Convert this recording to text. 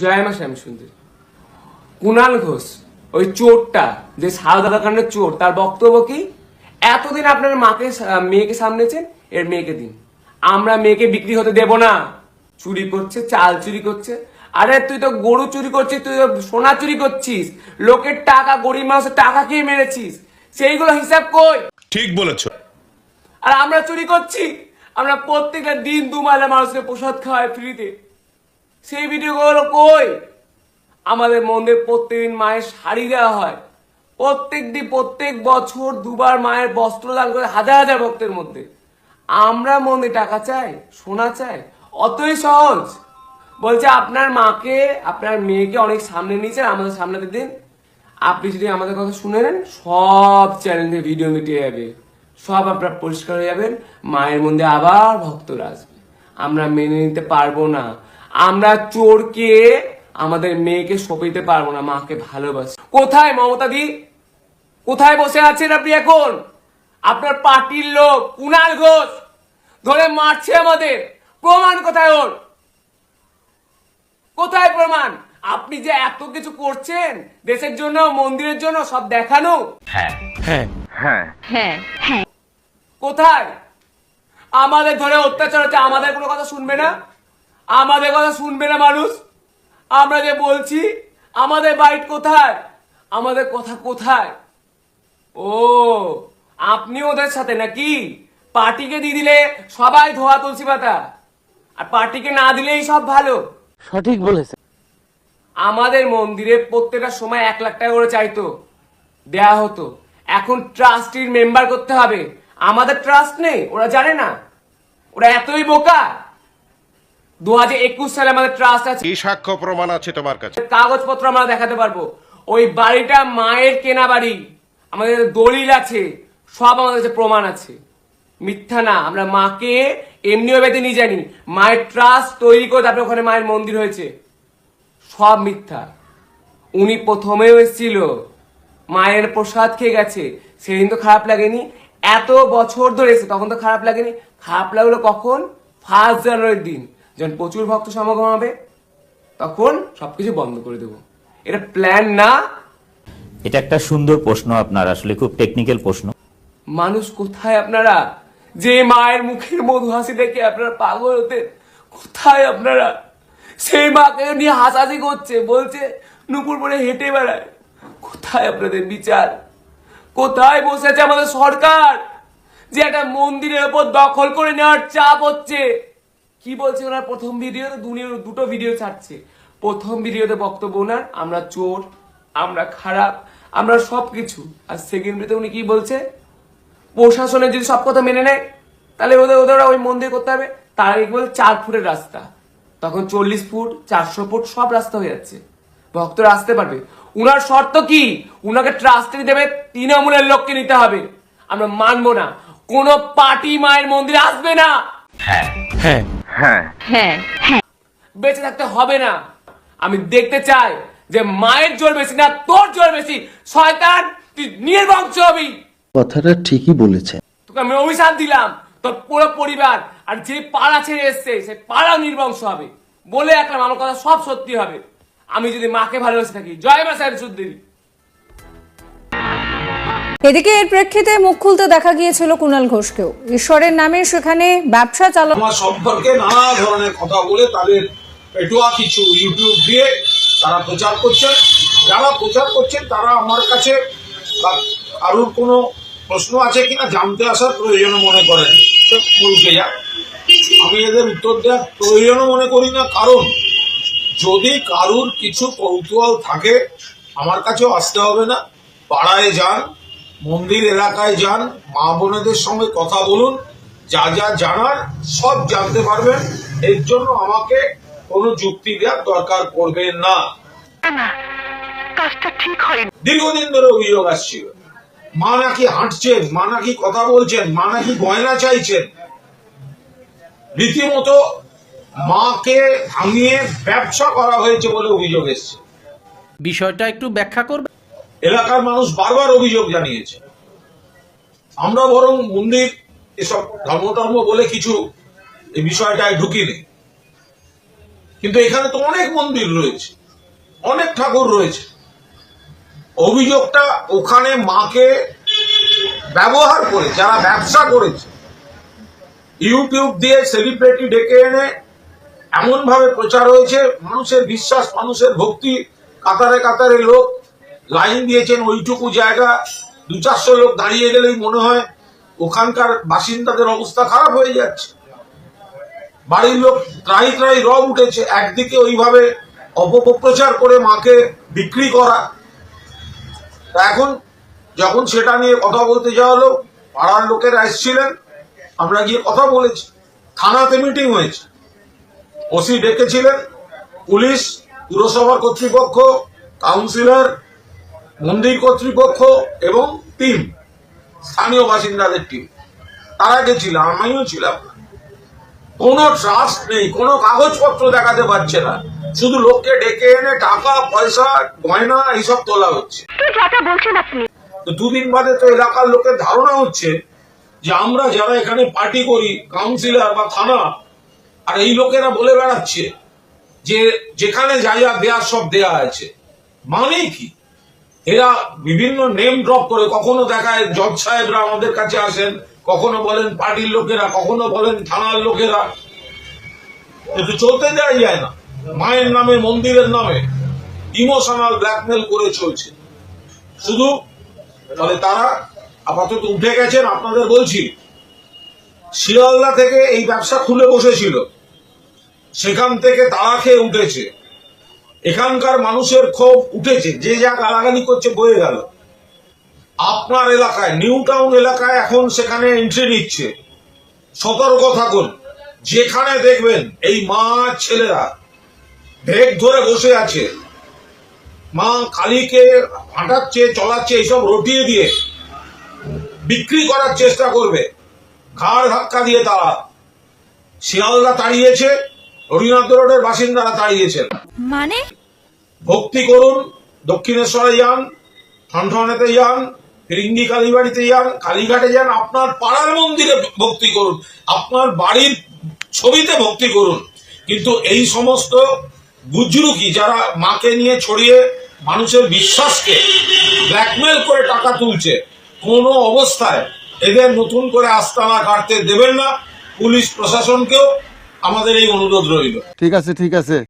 জয় মা শ্যাম সুন্দর। কুণাল ঘোষ ওই চোরটা যে সারদা দোকানের চোর তার বক্তব্য কি? এতদিন আপনার মাকে মেয়েকে সামনেছেন এর মেয়েকে দিন। আমরা মেয়েকে বিক্রি হতে দেব না। চুরি করছে চাল চুরি করছে। আরে তুই তো গরু চুরি করছিস তুই তো সোনা চুরি করছিস। লোকের টাকা গরিব মানুষের টাকা খেয়ে মেরেছিস। সেইগুলো হিসাব কই? ঠিক বলেছ। আর আমরা চুরি করছি। আমরা প্রত্যেকটা দিন দু মাইলে মানুষকে প্রসাদ খাওয়াই ফ্রিতে। সেই ভিডিওগুলো কই? আমাদের মন্দির প্রত্যেকদিন মায়ের শাড়ি দেওয়া হয়। প্রত্যেক দিন প্রত্যেক বছর দুবার মায়ের বস্ত্র দান করে হাজার হাজার ভক্তের মধ্যে। আমরা মন্দির টাকা চাই, সোনা চাই, অতই সহজ। বলছে, আপনার মাকে, আপনার মেয়েকে অনেক সামনে নিয়েছেন আমাদের সামনে দিন। আপনি যদি আমাদের কথা শুনে নেন, সব চ্যানেলে ভিডিও মিটিয়ে যাবে। সব আপনার পরিষ্কার হয়ে যাবেন। মায়ের মধ্যে আবার ভক্তরা আসবে। আমরা মেনে নিতে পারব না। আমরা চোরকে আমাদের মেয়েকে সপিতে পারব না মাকে ভালোবাসি। কোথায় মমতা দি কোথায় বসে আছেন আপনি এখন? আপনার পার্টির লোক কুণাল ঘোষ। ধরে মারছে আমাদের। প্রমাণ কোথায় ওর? কোথায় প্রমাণ? আপনি যে এত কিছু করছেন দেশের জন্য মন্দিরের জন্য সব দেখানো? হ্যাঁ। কোথায়? আমাদের ধরে অত্যাচার হচ্ছে আমাদের কোনো কথা শুনবে না? আমাদের কথা শুনবে না মানুষ? আমরা যে বলছি আমাদের বাইট কোথায়? আমাদের কথা কোথায়? ও আপনি ওদের সাথে নাকি? পার্টিকে দিয়ে দিলে সবাই ধোয়া তুলসী পাতা। আর পার্টিকে না দিলেই সব ভালো। সঠিক বলেছে আমাদের মন্দিরে প্রত্যেকটা সময় এক লাখ টাকা করে চাইতো। দেয়া হতো। এখন ট্রাস্টির মেম্বার করতে হবে। আমাদের ট্রাস্ট নেই ওরা জানে না। ওরা এতই বোকা। দু হাজার একুশ সালে আমাদের ট্রাস্ট আছে। কি সাক্ষ্য প্রমাণ আছে তোমার কাছে? কাগজপত্র আমরা দেখাতে পারব। ওই বাড়িটা মায়ের কেনা বাড়ি। আমাদের দলিল আছে সব আমাদের কাছে প্রমাণ আছে। মিথ্যা না আমরা মাকে এমনিও বেঁধে নিয়ে জানি মায়ের ট্রাস্ট তৈরি করে তারপরে ওখানে মায়ের মন্দির হয়েছে। সব মিথ্যা। উনি প্রথমেও এসেছিল মায়ের প্রসাদ খেয়ে গেছে। সেদিন তো খারাপ লাগেনি। এত বছর ধরে এসে তখন তো খারাপ লাগেনি। খারাপ লাগল কখন? ফার্স্ট জানুয়ারির দিন। যখন প্রচুর ভক্ত সমাগম হবে তখন সবকিছু বন্ধ করে দেবো। এটা প্ল্যান না। এটা একটা সুন্দর প্রশ্ন আপনার আসলে খুব টেকনিক্যাল প্রশ্ন। মানুষ কোথায় আপনারা? যে মায়ের মুখের মধু হাসি দেখে আপনারা পাগল হতে কোথায় আপনারা? সেই মাকে নিয়ে হাসাহাসি করছে বলছে নুপুর পরে হেঁটে বেড়ায়। কোথায় আপনাদের বিচার? কোথায় বসে আছে আমাদের সরকার? যে একটা মন্দিরের ওপর দখল করে নেওয়ার চাপ হচ্ছে। কি বলছে ওনার প্রথম ভিডিও দুনিয়ার দুটো ভিডিও ছাড়ছে। প্রথম ভিডিওতে বক্তব্য ওনার আমরা চোর আমরা খারাপ আমরা সব কিছু আর সেকেন্ড ভিডিওতে উনি কি বলছে? প্রশাসনের যদি সব কথা মেনে নেয় তাহলে ওদের ওদের ওই মন্দির করতে হবে। তার বল? চার ফুটের রাস্তা। তখন চল্লিশ ফুট চারশো ফুট সব রাস্তা হয়ে যাচ্ছে। ভক্তরা আসতে পারবে। উনার শর্ত কি? উনাকে ট্রাস্টে দেবে তৃণমূলের লোককে নিতে হবে। আমরা মানবো না। কোনো পার্টি মায়ের মন্দিরে আসবে না। হ্যাঁ। হ্যাঁ। বেঁচে থাকতে হবে না। আমি দেখতে চাই যে মায়ের জোর বেশি না তোর জোর বেশি। শয়তান তুই নির্বংশ হবি। কথাটা ঠিকই বলেছে। তোকে আমি অভিশাপ দিলাম। তোর পুরো পরিবার আর যে পাড়া ছেড়ে এসছে সে পাড়া নির্বংশ হবে। বলে রাখলাম আমার কথা সব সত্যি হবে। আমি যদি মাকে ভালোবেসে থাকি। জয় মা সাহেব সুদ্দিন। এদিকে এর প্রেক্ষিতে মুখ খুলতে দেখা গিয়েছিল কুণাল ঘোষকেও। ঈশ্বরের নামে সেখানে ব্যবসা চালানো আমার সম্পর্কে নানা ধরনের কথা বলে তাদের পেটুয়া কিছু ইউটিউব দিয়ে তারা প্রচার করছেন। যারা প্রচার করছেন, তারা আমার কাছে বা কারুর কোনো প্রশ্ন আছে কিনা জানতে আসার প্রয়োজন মনে করেন। বলতে যাক। আমি এদের উত্তর দেওয়ার প্রয়োজনও মনে করি না। কারণ যদি কারুর কিছু কৌতূহল থাকে, আমার কাছেও আসতে হবে না। পাড়ায় যান মন্দির এলাকায় যান মা বোনেদের সঙ্গে কথা বলুন যা যা জানার সব জানতে পারবেন। এর জন্য আমাকে কোনো যুক্তি দেওয়ার দরকার পড়বে না। দীর্ঘদিন ধরে অভিযোগ আসছিল। মা নাকি হাঁটছেন মা নাকি কথা বলছেন মা নাকি গয়না চাইছেন। রীতিমতো মাকে ভাঙিয়ে ব্যবসা করা হয়েছে বলে অভিযোগ এসছে। বিষয়টা একটু ব্যাখ্যা করবে? এলাকার মানুষ বারবার অভিযোগ জানিয়েছে। আমরা বরং মন্দির, এসব ধর্ম টর্ম বলে কিছু এই বিষয়টায় ঢুকিনি। কিন্তু এখানে তো অনেক মন্দির রয়েছে, অনেক ঠাকুর রয়েছে। অভিযোগটা ওখানে মাকে ব্যবহার করে, যারা ব্যবসা করেছে, ইউটিউব দিয়ে সেলিব্রিটি ডেকে এনে এমন ভাবে প্রচার হয়েছে, মানুষের বিশ্বাস, মানুষের ভক্তি, কাতারে কাতারে লোক লাইন দিয়েছেন ওইটুকু জায়গা, দু চারশো লোক দাঁড়িয়ে গেলেই মনে হয় ওখানকার বাসিন্দাদের অবস্থা খারাপ হয়ে যাচ্ছে। বাড়ির লোক ত্রাই ত্রাই রব উঠেছে, একদিকে ওইভাবে অপপ্রচার করে মাকে বিক্রি করা। এখন যখন সেটা নিয়ে কথা বলতে যাওয়া হলো, পাড়ার লোকেরা এসেছিলেন, আমরা গিয়ে কথা বলেছি। থানাতে মিটিং হয়েছে। ওসি ডেকেছিলেন, পুলিশ পুরসভার কর্তৃপক্ষ, কাউন্সিলর মন্দির কর্তৃপক্ষ এবং টিম স্থানীয় বাসিন্দাদের টিম তারা গেছিল আমিও ছিলাম। কোনো ট্রাস্ট নেই কোনো কাগজপত্র দেখাতে পারছে না। শুধু লোককে ডেকে এনে টাকা পয়সা গয়না এইসব তোলা হচ্ছে। দুদিন বাদে তো এলাকার লোকের ধারণা হচ্ছে যে আমরা যারা এখানে পার্টি করি কাউন্সিলর বা থানা আর এই লোকেরা বলে বেড়াচ্ছে যে যেখানে যা যা দেওয়ার সব দেয়া আছে। মানে কি? এরা বিভিন্ন নেম ড্রপ করে, কখনো দেখায়, জজ সাহেবরা আমাদের কাছে আসেন, কখনো বলেন পার্টির লোকেরা, কখনো বলেন থানার লোকেরা। কিন্তু চলতে দেওয়া যায় না। মায়ের নামে, মন্দিরের নামে ইমোশনাল ব্ল্যাকমেল করে চলছে। শুধু ফলে তারা আপাতত উঠে গেছেন, আপনাদের বলছি, শিয়ালদা থেকে এই ব্যবসা খুলে বসেছিল। সেখান থেকে তারা খেয়ে উঠেছে। এখানকার মানুষের ক্ষোভ উঠেছে, যে যা গালাগালি করছে বয়ে গেল। আপনার এলাকায়, নিউ টাউন এলাকায় এখন সেখানে এন্ট্রি নিচ্ছে। সতর্ক থাকুন। যেখানে দেখবেন এই মা ছেলেরা ব্রেক ধরে বসে আছে। মা কালীকে হাঁটাচ্ছে, চলাচ্ছে, এইসব রটিয়ে দিয়ে বিক্রি করার চেষ্টা করবে। ঘাড় ধাক্কা দিয়ে তারা। শিয়ালদা তাড়িয়েছে। হরিনাথ রোডের বাসিন্দারা তাড়িয়েছেন মানে? ভক্তি করুন দক্ষিণেশ্বরে যান ঠনঠনেতে যান ফিরিঙ্গি কালীবাড়িতে যান কালীঘাটে যান আপনার পাড়ার মন্দিরে ভক্তি করুন আপনার বাড়ির ছবিতে ভক্তি করুন। কিন্তু এই সমস্ত বুজরুকি যারা মাকে নিয়ে ছড়িয়ে মানুষের বিশ্বাসকে ব্ল্যাকমেল করে টাকা তুলছে কোনো অবস্থায় এদের নতুন করে আস্তানা কাটতে দেবেন না। পুলিশ প্রশাসনকেও আমাদের এই অনুরোধ রইল। ঠিক আছে ঠিক আছে।